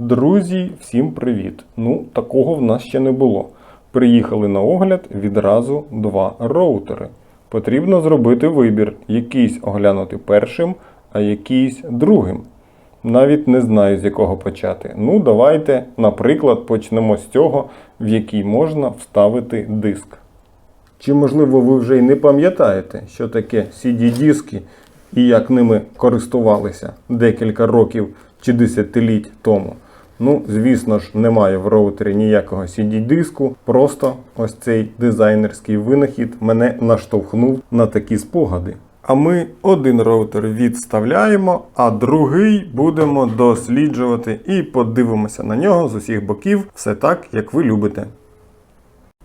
Друзі, всім привіт! Ну, такого в нас ще не було. Приїхали на огляд відразу два роутери. Потрібно зробити вибір, якийсь оглянути першим, а якийсь другим. Навіть не знаю з якого почати. Ну, давайте, наприклад, почнемо з цього, в який можна вставити диск. Чи можливо ви вже й не пам'ятаєте, що таке CD-диски і як ними користувалися декілька років чи десятиліть тому? Ну, звісно ж, немає в роутері ніякого CD-диску, просто ось цей дизайнерський винахід мене наштовхнув на такі спогади. А ми один роутер відставляємо, а другий будемо досліджувати і подивимося на нього з усіх боків, все так, як ви любите.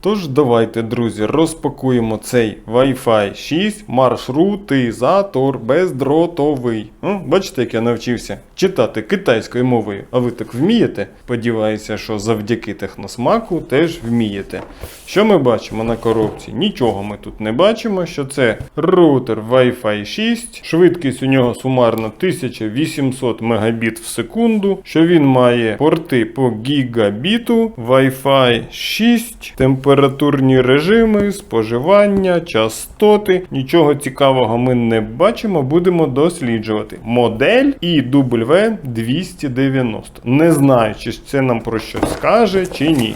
Тож давайте, друзі, розпакуємо цей Wi-Fi 6 маршрутизатор бездротовий. О, бачите, як я навчився читати китайською мовою. А ви так вмієте? Сподіваюся, що завдяки техносмаку теж вмієте. Що ми бачимо на коробці? Нічого ми тут не бачимо, що це роутер Wi-Fi 6. Швидкість у нього сумарно 1800 Мбіт в секунду. Що він має порти по гігабіту, Wi-Fi 6, температурні режими, споживання, частоти. Нічого цікавого ми не бачимо, будемо досліджувати. Модель IW290. Не знаю, чи це нам про щось скаже, чи ні.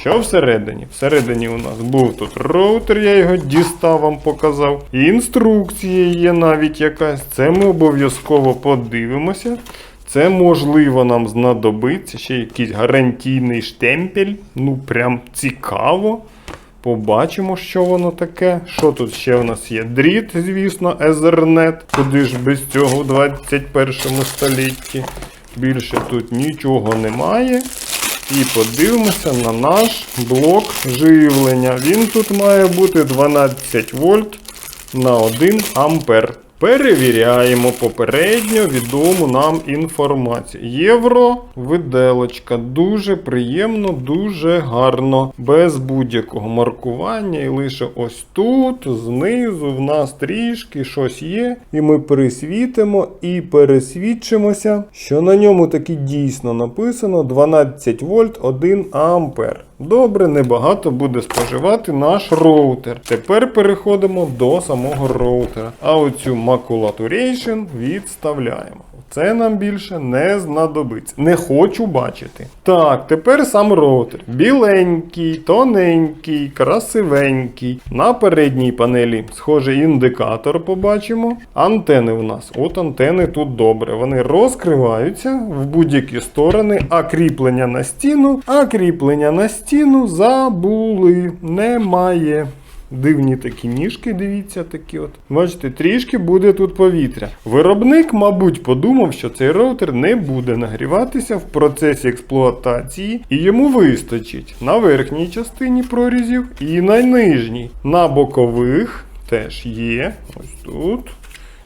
Що всередині? Всередині у нас був тут роутер, я його дістав, вам показав. Інструкція є навіть якась. Це ми обов'язково подивимося. Це можливо нам знадобиться. Ще якийсь гарантійний штемпель. Ну, прям цікаво. Побачимо, що воно таке. Що тут ще у нас є? Дріт, звісно, Ethernet. Куди ж без цього в 21 столітті. Більше тут нічого немає. І подивимося на наш блок живлення. Він тут має бути 12 вольт на 1 ампер. Перевіряємо попередньо відому нам інформацію. Євро виделочка. Дуже приємно, дуже гарно. Без будь-якого маркування. І лише ось тут, знизу, в нас трішки щось є. І ми пересвітимо і пересвідчимося, що на ньому таки дійсно написано 12 вольт 1 ампер. Добре, небагато буде споживати наш роутер. Тепер переходимо до самого роутера. А оцю макулатурейшн відставляємо. Це нам більше не знадобиться. Не хочу бачити. Так, тепер сам роутер. Біленький, тоненький, красивенький. На передній панелі, схоже, індикатор побачимо. Антени у нас. От антени тут добре. Вони розкриваються в будь-які сторони, а кріплення на стіну, а кріплення на стіну забули. Немає. Дивні такі ніжки, дивіться, такі от. Бачите, трішки буде тут повітря. Виробник, мабуть, подумав, що цей роутер не буде нагріватися в процесі експлуатації, і йому вистачить на верхній частині прорізів і на нижній. На бокових теж є. Ось тут.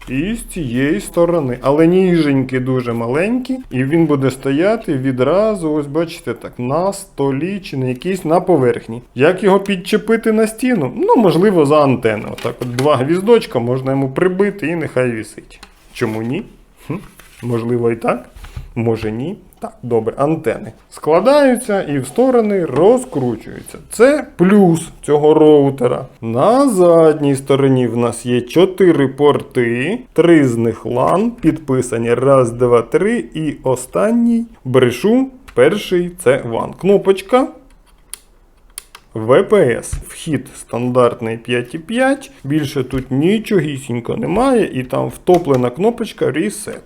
І з цієї сторони. Але ніженьки дуже маленькі, і він буде стояти відразу, ось бачите, так, на столі чи на якійсь на поверхні. Як його підчепити на стіну? Ну, можливо, за антенну. Отак от два гвіздочка можна йому прибити і нехай вісить. Чому ні? Хм, можливо, і так. Може ні. Так, добре, антени складаються і в сторони розкручуються. Це плюс цього роутера. На задній стороні в нас є 4 порти, 3 з них LAN, підписані раз, два, три. І останній брешу, перший це WAN. Кнопочка. VPS. Вхід стандартний 5.5. Більше тут нічогісінько немає, і там втоплена кнопочка Reset.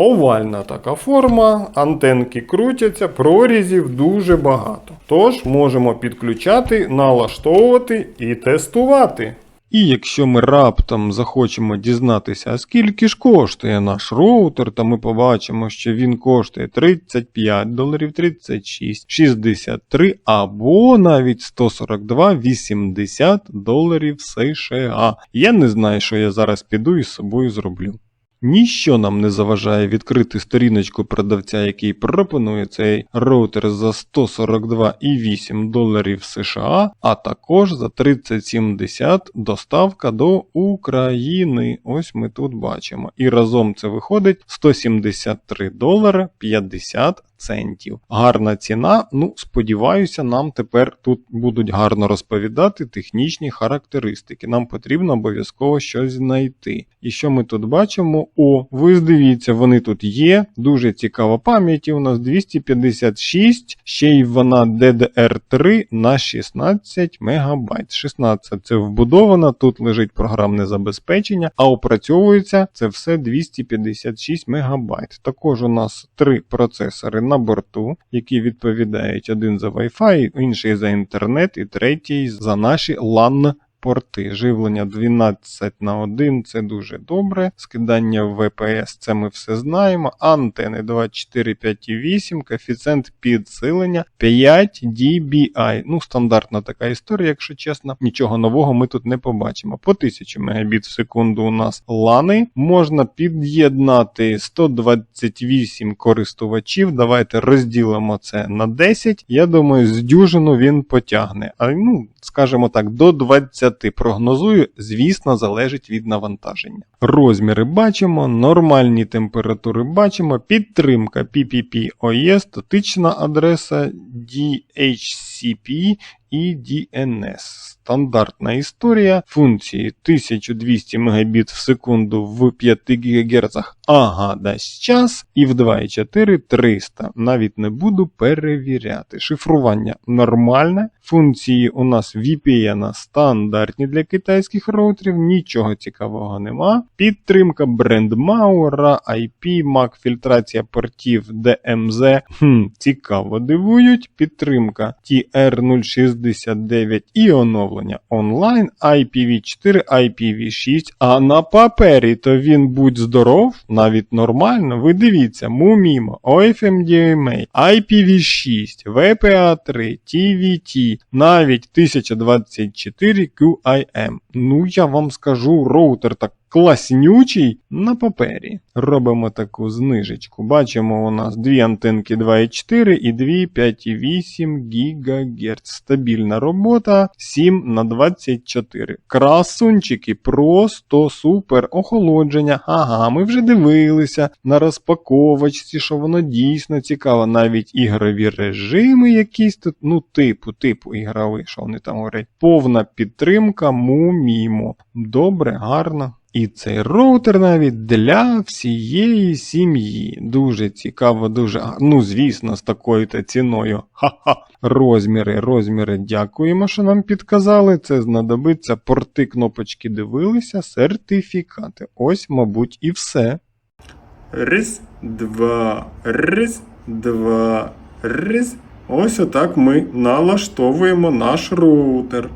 Овальна така форма, антенки крутяться, прорізів дуже багато. Тож можемо підключати, налаштовувати і тестувати. І якщо ми раптом захочемо дізнатися, скільки ж коштує наш роутер, то ми побачимо, що він коштує 35 доларів, 36, 63 або навіть 142,80 доларів США. Я не знаю, що я зараз піду і з собою зроблю. Ніщо нам не заважає відкрити сторіночку продавця, який пропонує цей роутер за 142,8 доларів США, а також за 3070 доставка до України. Ось ми тут бачимо. І разом це виходить 173 долари 50 центів. Гарна ціна. Ну, сподіваюся, нам тепер тут будуть гарно розповідати технічні характеристики. Нам потрібно обов'язково щось знайти. І що ми тут бачимо? О, ви дивіться, вони тут є. Дуже цікава пам'яті. У нас 256, ще й вона DDR3 на 16 МБ. 16 це вбудовано, тут лежить програмне забезпечення, а опрацьовується це все 256 МБ. Також у нас три процесори на борту, які відповідають один за Wi-Fi, інший за інтернет і третій за наші LAN порти. Живлення 12 на 1 це дуже добре. Скидання в VPS це ми все знаємо. Антени 24, 5 і 8, коефіцієнт підсилення 5 dBi. Ну, стандартна така історія, якщо чесно. Нічого нового ми тут не побачимо. По 1000 Мбіт в секунду у нас лани. Можна під'єднати 128 користувачів. Давайте розділимо це на 10. Я думаю, з дюжину він потягне. А ну, скажімо так, до 20 прогнозую, звісно, залежить від навантаження. Розміри бачимо, нормальні температури бачимо, підтримка PPP-OE, статична адреса DHCP і DNS. Стандартна історія. Функції 1200 Мбіт в секунду в 5 ГГц. Ага, дасть час. І в 2,4 300. Навіть не буду перевіряти. Шифрування нормальне. Функції у нас VPN стандартні для китайських роутерів, нічого цікавого нема. Підтримка брендмаура, IP, MAC, фільтрація портів DMZ. Хм, цікаво дивують. Підтримка TR069 і оновлення онлайн IPv4, IPv6. А на папері то він будь здоров, навіть нормально. Ви дивіться, MUMIMO, OFMDMA, IPv6, VPA3, TVT, навіть 1024 QIM. Ну я вам скажу, роутер так класнючий на папері. Робимо таку знижечку. Бачимо, у нас дві антенки 2,4 і дві 5,8 ГГц. Стабільна робота 7 на 24. Красунчики, просто супер охолодження. Ага, ми вже дивилися на розпаковочці, що воно дійсно цікаво. Навіть ігрові режими якісь тут, ну, типу, типу ігрові, що вони там говорять. Повна підтримка, мумімо. Добре, гарно. І цей роутер навіть для всієї сім'ї. Дуже цікаво, дуже. Ну, звісно, з такою-то ціною. Ха-ха. Розміри, розміри, дякуємо, що нам підказали. Це знадобиться порти кнопочки дивилися, сертифікати. Ось, мабуть, і все. Рис, два, рис, два, рис. Ось отак ми налаштовуємо наш роутер.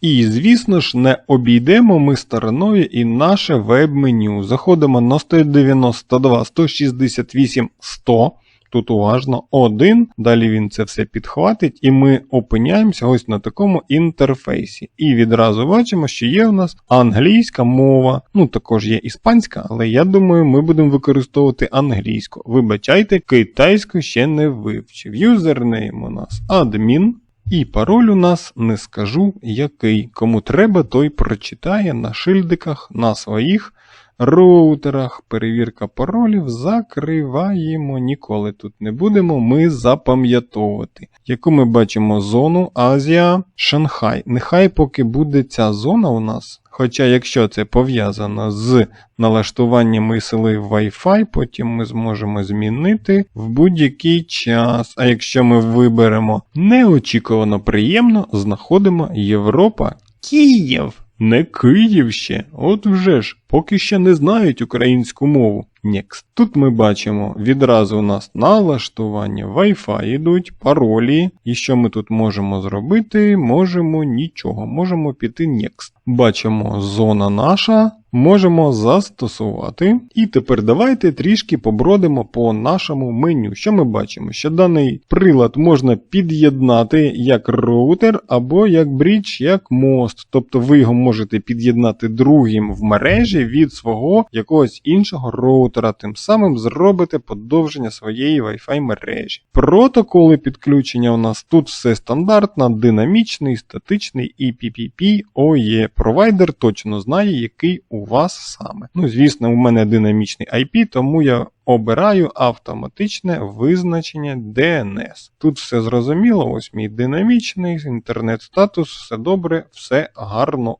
І, звісно ж, не обійдемо ми стороною і наше веб-меню. Заходимо на 192, 168, 100. Тут уважно один, далі він це все підхватить, і ми опиняємося ось на такому інтерфейсі. І відразу бачимо, що є у нас англійська мова, ну також є іспанська, але я думаю, ми будемо використовувати англійську. Вибачайте, китайську ще не вивчив. Юзернейм у нас адмін. І пароль у нас не скажу який. Кому треба, той прочитає на шильдиках, на своїх роутерах. Перевірка паролів закриваємо. Ніколи тут не будемо ми запам'ятовувати. Яку ми бачимо зону Азія, Шанхай. Нехай поки буде ця зона у нас. Хоча, якщо це пов'язано з налаштуванням сили Wi-Fi, потім ми зможемо змінити в будь-який час. А якщо ми виберемо неочікувано приємно, знаходимо Європа Київ. Не Київ ще, от вже ж, поки ще не знають українську мову. Next. Тут ми бачимо відразу у нас налаштування Wi-Fi йдуть, паролі. І що ми тут можемо зробити? Можемо нічого, можемо піти Next. Бачимо зона наша, можемо застосувати. І тепер давайте трішки побродимо по нашому меню. Що ми бачимо? Що даний прилад можна під'єднати як роутер або як брідж, як мост. Тобто ви його можете під'єднати другим в мережі від свого якогось іншого роутера. Тим самим зробите подовження своєї Wi-Fi мережі. Протоколи підключення у нас тут все стандартно, динамічний, статичний і PPP OE. Провайдер точно знає, який у у вас саме. Ну, звісно, у мене динамічний IP, тому я обираю автоматичне визначення DNS. Тут все зрозуміло, ось мій динамічний інтернет-статус, все добре, все гарно.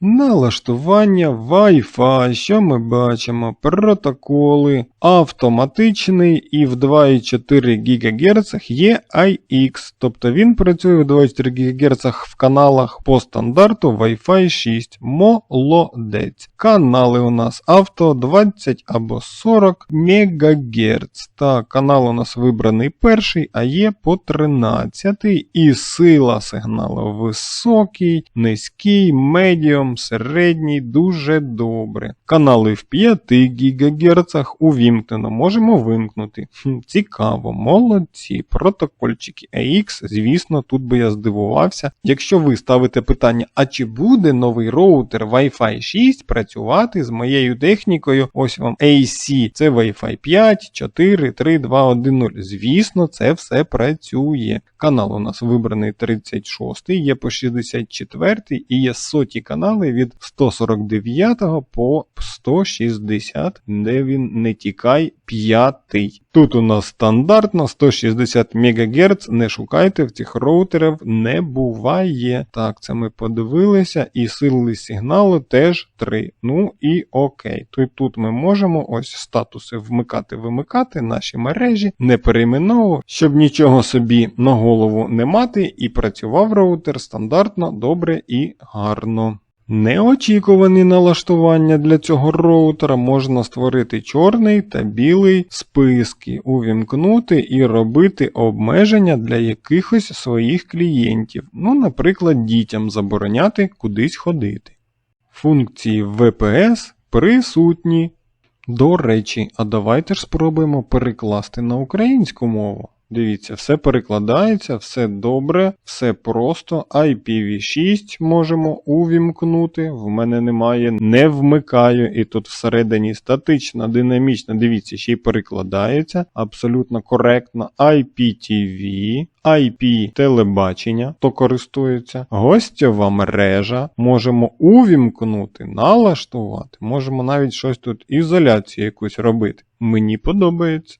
Налаштування Wi-Fi, що ми бачимо? Протоколи, автоматичний і в 2,4 ГГц є IX, тобто він працює в 2,4 ГГц в каналах по стандарту Wi-Fi 6. Молодець. Канали у нас авто 20 або 40 МГц. Так, канал у нас вибраний перший, а є по 13. І сила сигналу високий, низький, медіум, середній, дуже добре. Канали в 5 ГГц увімкнено, можемо вимкнути. Хм, цікаво, молодці. Протокольчики AX, звісно, тут би я здивувався. Якщо ви ставите питання, а чи буде новий роутер Wi-Fi 6 працювати з моєю технікою, ось вам AC, це Wi-Fi 5, 4, 3, 2, 1, 0. Звісно, це все працює. Канал у нас вибраний 36, є по 64 і є соті канали від 149 по 160, де він не тікай 5. Тут у нас стандартно 160 МГц, не шукайте в цих роутерів, не буває. Так, це ми подивилися, і сили сигналу теж 3. Ну і окей. Тут, тут ми можемо ось статуси вмикати-вимикати наші мережі, не перейменовувати, щоб нічого собі на голову не мати, і працював роутер стандартно, добре і гарно. Неочікувані налаштування для цього роутера можна створити чорний та білий списки, увімкнути і робити обмеження для якихось своїх клієнтів, ну, наприклад, дітям забороняти кудись ходити. Функції VPS присутні. До речі, а давайте ж спробуємо перекласти на українську мову. Дивіться, все перекладається, все добре, все просто. IPv6 можемо увімкнути. В мене немає, не вмикаю. І тут всередині статично, динамічно, дивіться, ще й перекладається. Абсолютно коректно. IPTV, IP телебачення, хто користується, гостьова мережа. Можемо увімкнути, налаштувати. Можемо навіть щось тут ізоляцію якусь робити. Мені подобається.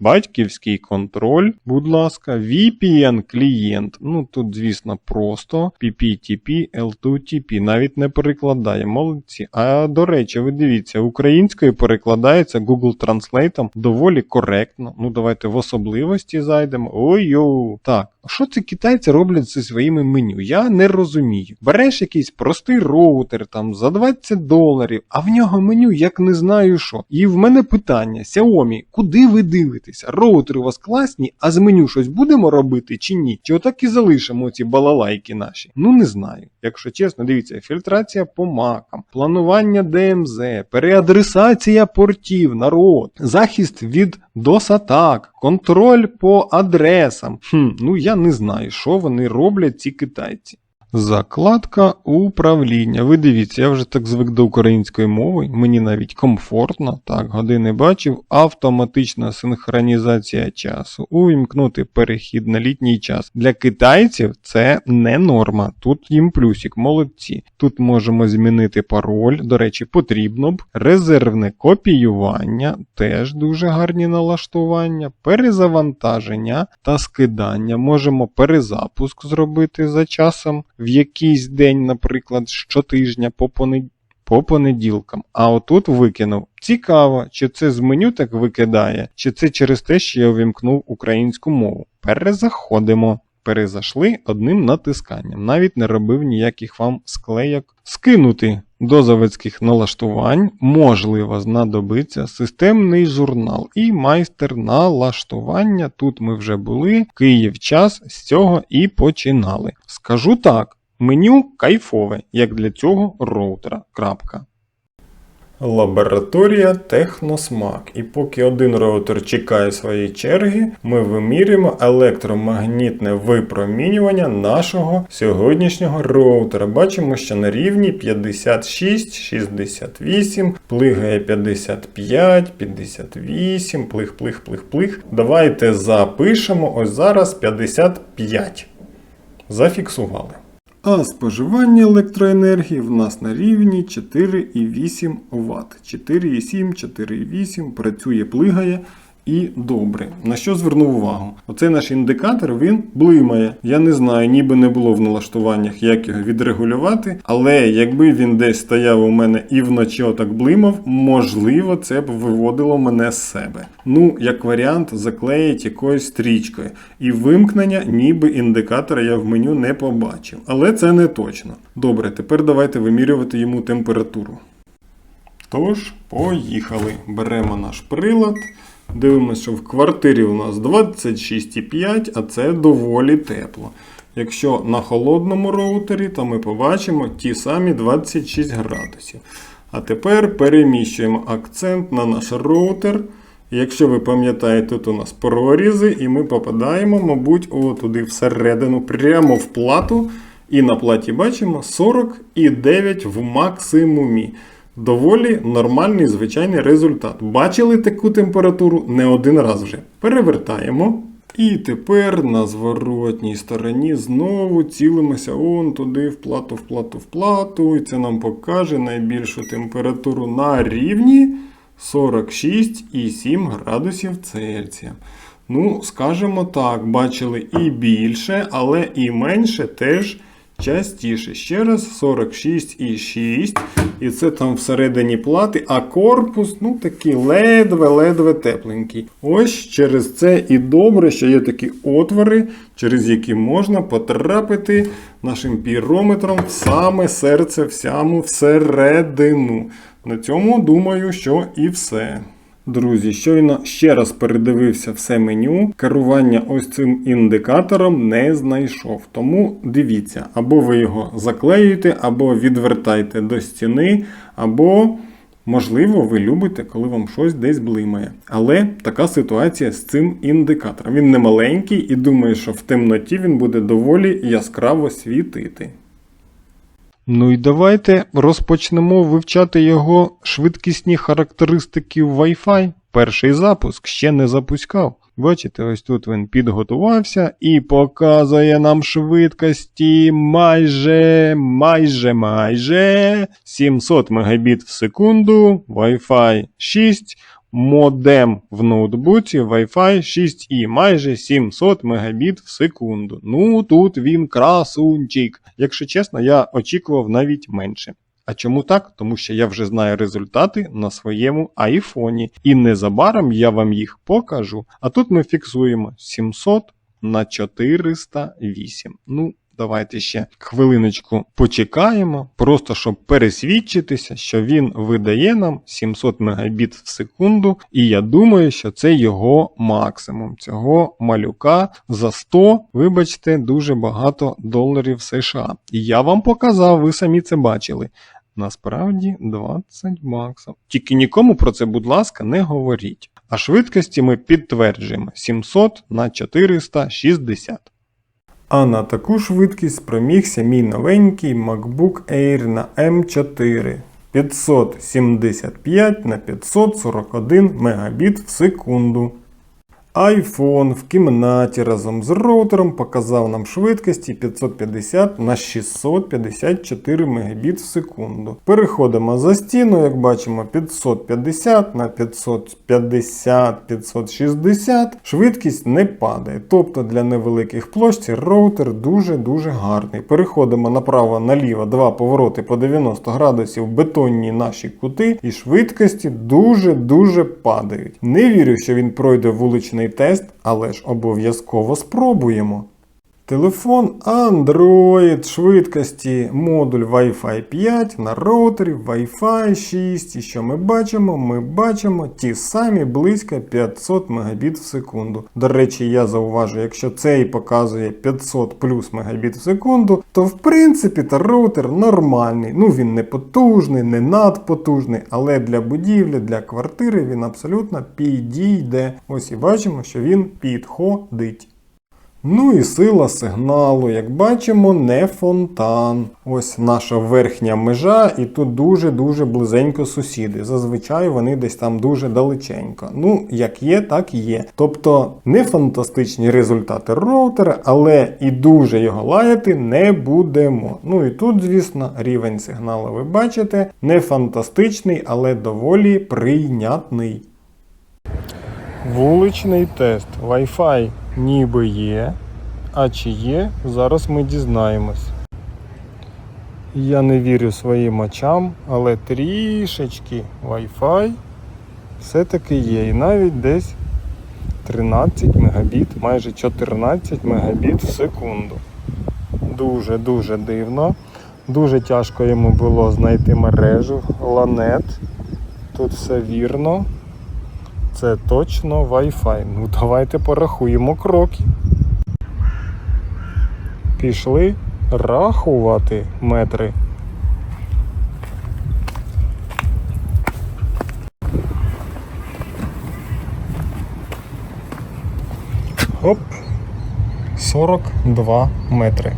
Батьківський контроль, будь ласка, VPN клієнт. Ну тут, звісно, просто PPTP, L2TP, навіть не перекладає. Молодці. А до речі, ви дивіться, українською перекладається Google Translate доволі коректно. Ну, давайте в особливості зайдемо. Ой-йоу. Так. Що це китайці роблять зі своїми меню? Я не розумію. Береш якийсь простий роутер там за 20 доларів, а в нього меню як не знаю що. І в мене питання: Xiaomi, куди ви дивитеся? Роутери у вас класні, а з меню щось будемо робити чи ні? Чи отак і залишимо ці балалайки наші? Ну не знаю. Якщо чесно, дивіться, фільтрація по макам, планування ДМЗ, переадресація портів, народ, захист від DOS-атак, контроль по адресам. Хм, ну я не знаю, що вони роблять ці китайці. Закладка управління. Ви дивіться, я вже так звик до української мови, мені навіть комфортно. Так, години бачив. Автоматична синхронізація часу. Увімкнути перехід на літній час. Для китайців це не норма. Тут їм плюсик, молодці. Тут можемо змінити пароль, до речі, потрібно б. Резервне копіювання, теж дуже гарні налаштування, перезавантаження та скидання. Можемо перезапуск зробити за часом в якийсь день, наприклад, щотижня по понеділку. По понеділкам, а отут викинув. Цікаво, чи це з меню так викидає, чи це через те, що я увімкнув українську мову. Перезаходимо. Перезайшли одним натисканням. Навіть не робив ніяких вам склейок. Скинути до заводських налаштувань можливо знадобиться системний журнал і майстер налаштування. Тут ми вже були. Київ час з цього і починали. Скажу так. Меню кайфове, як для цього роутера. Крапка. Лабораторія Техносмак. І поки один роутер чекає своєї черги, ми вимірюємо електромагнітне випромінювання нашого сьогоднішнього роутера. Бачимо, що на рівні 56, 68, плигає 55, 58, плих, плих, плих, плих. Давайте запишемо ось зараз 55. Зафіксували. А споживання електроенергії в нас на рівні 4,8 Вт. 4,7, 4,8 працює, плигає і добре. На що звернув увагу? Оцей наш індикатор він блимає. Я не знаю, ніби не було в налаштуваннях, як його відрегулювати, але якби він десь стояв у мене і вночі отак блимав, можливо, це б виводило мене з себе. Ну, як варіант, заклеїть якоюсь стрічкою. І вимкнення, ніби індикатора я в меню не побачив. Але це не точно. Добре, тепер давайте вимірювати йому температуру. Тож, поїхали. Беремо наш прилад. Дивимося, що в квартирі у нас 26,5, а це доволі тепло. Якщо на холодному роутері, то ми побачимо ті самі 26 градусів. А тепер переміщуємо акцент на наш роутер. Якщо ви пам'ятаєте, тут у нас прорізи, і ми попадаємо, мабуть, туди всередину, прямо в плату. І на платі бачимо 49 в максимумі. Доволі нормальний звичайний результат. Бачили таку температуру не один раз вже. Перевертаємо. І тепер на зворотній стороні знову цілимося он туди, в плату, в плату, в плату. І це нам покаже найбільшу температуру на рівні 46,7 градусів Цельсія. Ну, скажімо так, бачили і більше, але і менше теж частіше. Ще раз 46,6. І це там всередині плати, а корпус, ну такий ледве-ледве тепленький. Ось через це і добре, що є такі отвори, через які можна потрапити нашим пірометром в саме серце, в саму всередину. На цьому думаю, що і все. Друзі, щойно ще раз передивився все меню. Керування ось цим індикатором не знайшов. Тому дивіться, або ви його заклеюєте, або відвертайте до стіни, або, можливо, ви любите, коли вам щось десь блимає. Але така ситуація з цим індикатором. Він не маленький і думаю, що в темноті він буде доволі яскраво світити. Ну і давайте розпочнемо вивчати його швидкісні характеристики Wi-Fi. Перший запуск ще не запускав. Бачите, ось тут він підготувався і показує нам швидкості майже, майже, майже 700 Мбіт в секунду, Wi-Fi 6, модем в ноутбуці Wi-Fi 6 і майже 700 Мбіт в секунду. Ну тут він красунчик. Якщо чесно, я очікував навіть менше. А чому так? Тому що я вже знаю результати на своєму айфоні. І незабаром я вам їх покажу. А тут ми фіксуємо 700 на 408. Ну, давайте ще хвилиночку почекаємо, просто щоб пересвідчитися, що він видає нам 700 Мбіт в секунду. І я думаю, що це його максимум. Цього малюка за 100, вибачте, дуже багато доларів США. І я вам показав, ви самі це бачили. Насправді 20 баксів. Тільки нікому про це, будь ласка, не говоріть. А швидкості ми підтверджуємо 700 на 460. А на таку швидкість промігся мій новенький MacBook Air на M4 575 на 541 Мбіт в секунду. iPhone в кімнаті разом з роутером показав нам швидкості 550 на 654 Мбіт в секунду. Переходимо за стіну, як бачимо, 550 на 550 560. Швидкість не падає. Тобто для невеликих площ роутер дуже-дуже гарний. Переходимо направо-наліво, два повороти по 90 градусів, бетонні наші кути, і швидкості дуже-дуже падають. Не вірю, що він пройде вуличний тест, але ж обов'язково спробуємо. Телефон Android швидкості модуль Wi-Fi 5 на роутері Wi-Fi 6. І що ми бачимо? Ми бачимо ті самі близько 500 Мбіт в секунду. До речі, я зауважу, якщо цей показує 500 плюс Мбіт в секунду, то в принципі та роутер нормальний. Ну він не потужний, не надпотужний, але для будівлі, для квартири він абсолютно підійде. Ось і бачимо, що він підходить. Ну і сила сигналу, як бачимо, не фонтан. Ось наша верхня межа, і тут дуже-дуже близенько сусіди. Зазвичай вони десь там дуже далеченько. Ну, як є, так і є. Тобто не фантастичні результати роутера, але і дуже його лаяти не будемо. Ну і тут, звісно, рівень сигналу ви бачите, не фантастичний, але доволі прийнятний. Вуличний тест. Wi-Fi ніби є. А чи є, зараз ми дізнаємось. Я не вірю своїм очам, але трішечки Wi-Fi все-таки є. І навіть десь 13 мегабіт, майже 14 мегабіт в секунду. Дуже-дуже дивно. Дуже тяжко йому було знайти мережу. Ланет. Тут все вірно. Це точно Wi-Fi. Ну давайте порахуємо кроки. Пішли рахувати метри. Оп. 42 метри.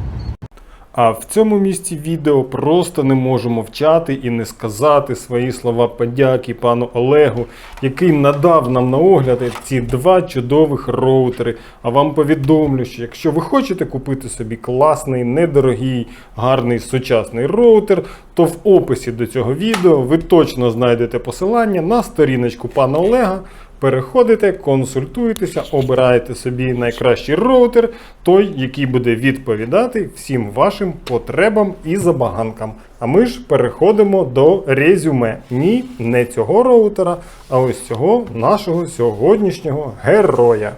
А в цьому місці відео просто не можу мовчати і не сказати свої слова подяки пану Олегу, який надав нам на огляд ці два чудових роутери. А вам повідомлю, що якщо ви хочете купити собі класний, недорогий, гарний сучасний роутер, то в описі до цього відео ви точно знайдете посилання на сторіночку пана Олега. Переходите, консультуєтеся, обираєте собі найкращий роутер, той, який буде відповідати всім вашим потребам і забаганкам. А ми ж переходимо до резюме. Ні, не цього роутера, а ось цього нашого сьогоднішнього героя.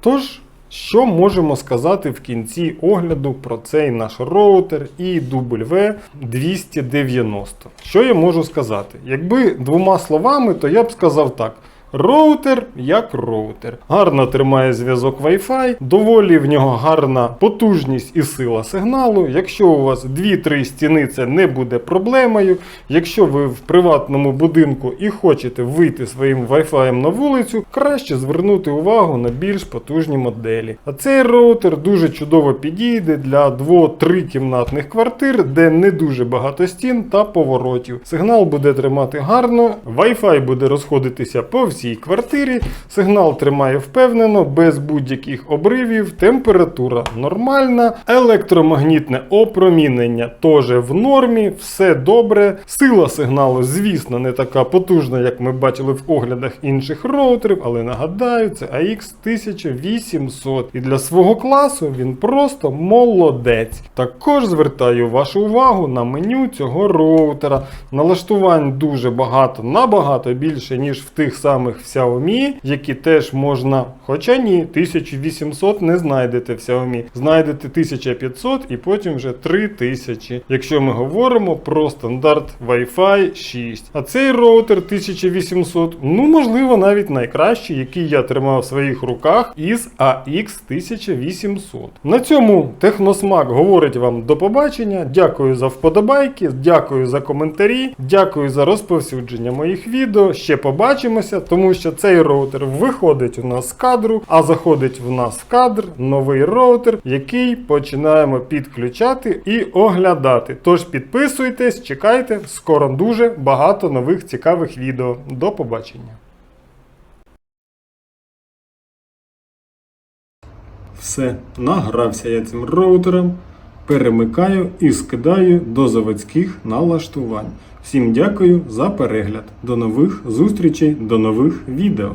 Тож, що можемо сказати в кінці огляду про цей наш роутер і W290? Що я можу сказати? Якби двома словами, то я б сказав так. Роутер як роутер. Гарно тримає зв'язок Wi-Fi, доволі в нього гарна потужність і сила сигналу. Якщо у вас 2-3 стіни, це не буде проблемою. Якщо ви в приватному будинку і хочете вийти своїм Wi-Fi на вулицю, краще звернути увагу на більш потужні моделі. А цей роутер дуже чудово підійде для 2-3 кімнатних квартир, де не дуже багато стін та поворотів. Сигнал буде тримати гарно, Wi-Fi буде розходитися по всій квартирі, сигнал тримає впевнено, без будь-яких обривів, температура нормальна, електромагнітне опромінення теж в нормі, все добре. Сила сигналу, звісно, не така потужна, як ми бачили в оглядах інших роутерів, але нагадаю, це AX 1800. І для свого класу він просто молодець. Також звертаю вашу увагу на меню цього роутера. Налаштувань дуже багато, набагато більше, ніж в тих самих Xiaomi, які теж можна, хоча ні, 1800 не знайдете в Xiaomi. Знайдете 1500 і потім вже 3000, якщо ми говоримо про стандарт Wi-Fi 6. А цей роутер 1800, ну можливо, навіть найкращий, який я тримав в своїх руках із AX 1800. На цьому Техносмак говорить вам до побачення. Дякую за вподобайки, дякую за коментарі, дякую за розповсюдження моїх відео. Ще побачимося, тому що цей роутер виходить у нас з кадру, а заходить в нас в кадр новий роутер, який починаємо підключати і оглядати. Тож підписуйтесь, чекайте, скоро дуже багато нових цікавих відео. До побачення. Все, награвся я цим роутером, перемикаю і скидаю до заводських налаштувань. Всім дякую за перегляд. До нових зустрічей, до нових відео.